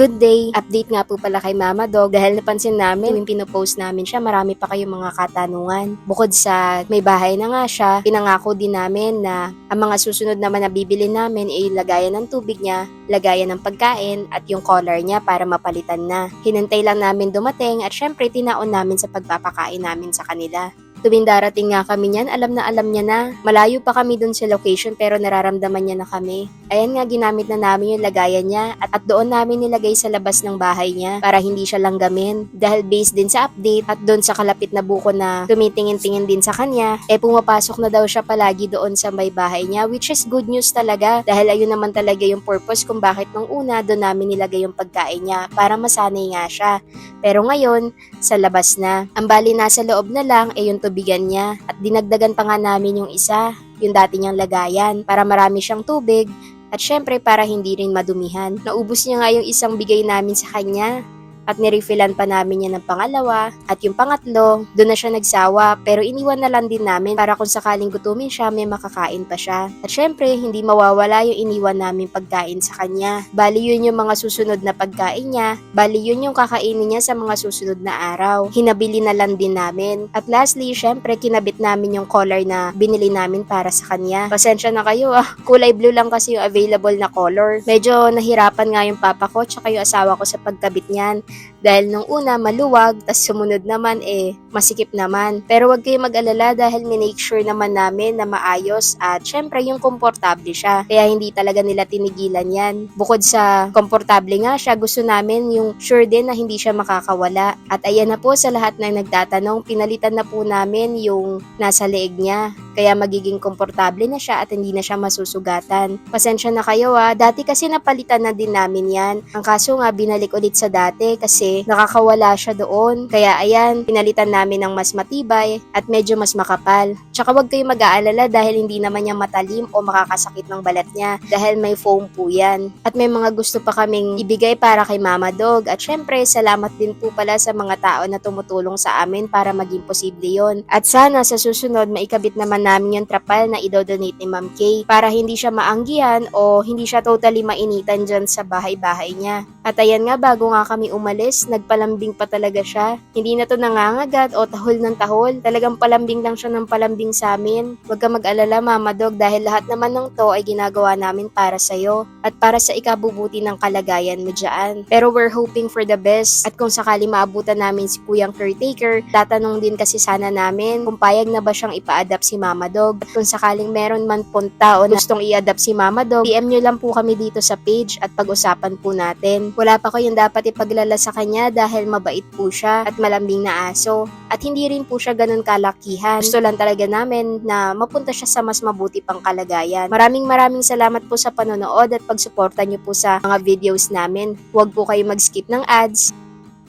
Good day! Update nga po pala kay Mama Dog dahil napansin namin yung pinopost namin siya, marami pa kayong mga katanungan. Bukod sa may bahay na nga siya, pinangako din namin na ang mga susunod naman na bibili namin ay lagayan ng tubig niya, lagayan ng pagkain at yung collar niya para mapalitan na. Hinantay lang namin dumating at syempre tinaon namin sa pagpapakain namin sa kanila. Tuwing darating nga kami niyan, alam na alam niya na. Malayo pa kami dun sa location pero nararamdaman niya na kami. Ayan nga, ginamit na namin yung lagayan niya at, at doon namin nilagay sa labas ng bahay niya para hindi siya langgamin. Dahil based din sa update at doon sa kalapit na buko na tumitingin-tingin din sa kanya, eh pumapasok na daw siya palagi doon sa may bahay niya which is good news talaga dahil ayun naman talaga yung purpose kung bakit nung una doon namin nilagay yung pagkain niya para masanay nga siya. Pero ngayon, sa labas na. Ang bali nasa loob na lang ay yung tubigan niya at dinagdagan pa nga namin yung isa, yung dati niyang lagayan para marami siyang tubig at syempre para hindi rin madumihan. Naubos niya nga yung isang bigay namin sa kanya at nirefillan pa namin yan ng pangalawa at yung pangatlo, doon na siya nagsawa pero iniwan na lang din namin para kung sakaling gutumin siya may makakain pa siya. At syempre, hindi mawawala yung iniwan namin pagkain sa kanya. Bali yun yung mga susunod na pagkain niya, bali yun yung kakainin niya sa mga susunod na araw. Hinabili na lang din namin. At lastly, syempre, kinabit namin yung collar na binili namin para sa kanya. Pasensya na kayo ah, kulay blue lang kasi yung available na color. Medyo nahirapan nga yung papa ko tsaka yung asawa ko sa pagkabit niyan. Dahil nung una maluwag, tas sumunod naman eh masikip naman. Pero wag kayo mag-alala dahil minake sure naman namin na maayos at syempre yung komportable siya. Kaya hindi talaga nila tinigilan yan. Bukod sa komportable nga siya, gusto namin yung sure din na hindi siya makakawala. At ayan na po sa lahat ng nagtatanong, pinalitan na po namin yung nasa leeg niya. Kaya magiging komportable na siya at hindi na siya masusugatan. Pasensya na kayo ah, dati kasi napalitan na din namin yan. Ang kaso nga binalik ulit sa dati kasi nakakawala siya doon. Kaya ayan, pinalitan namin ng mas matibay at medyo mas makapal. Tsaka wag kayo mag-aalala dahil hindi naman niya matalim o makakasakit ng balat niya dahil may foam po yan. At may mga gusto pa kaming ibigay para kay Mama Dog at syempre salamat din po pala sa mga tao na tumutulong sa amin para maging posible yon. At sana sa susunod maikabit naman namin yung trapal na idodonate ni Ma'am Kay para hindi siya maanggihan o hindi siya totally mainitan dyan sa bahay-bahay niya. At ayan nga bago nga kami umalis, nagpalambing pa talaga siya. Hindi na to nangangagat o tahol ng tahol. Talagang palambing lang siya ng palambing sa amin. Huwag ka mag-alala Mama Dog dahil lahat naman ng to ay ginagawa namin para sa'yo at para sa ikabubuti ng kalagayan mo dyan. Pero we're hoping for the best at kung sakali maabutan namin si Kuyang Caretaker, tatanong din kasi sana namin kung payag na ba siyang ipa-adapt si Mama Dog. At kung sakaling meron man punta o gustong i-adapt si Mama Dog, PM nyo lang po kami dito sa page at pag-usapan po natin. Wala pa kayong dapat ipaglala sa kanya dahil mabait po siya at malambing na aso. At hindi rin po siya ganun kalakihan. Gusto lang talaga namin na mapunta siya sa mas mabuti pang kalagayan. Maraming maraming salamat po sa panonood at pagsuporta nyo po sa mga videos namin. Huwag po kayo mag-skip ng ads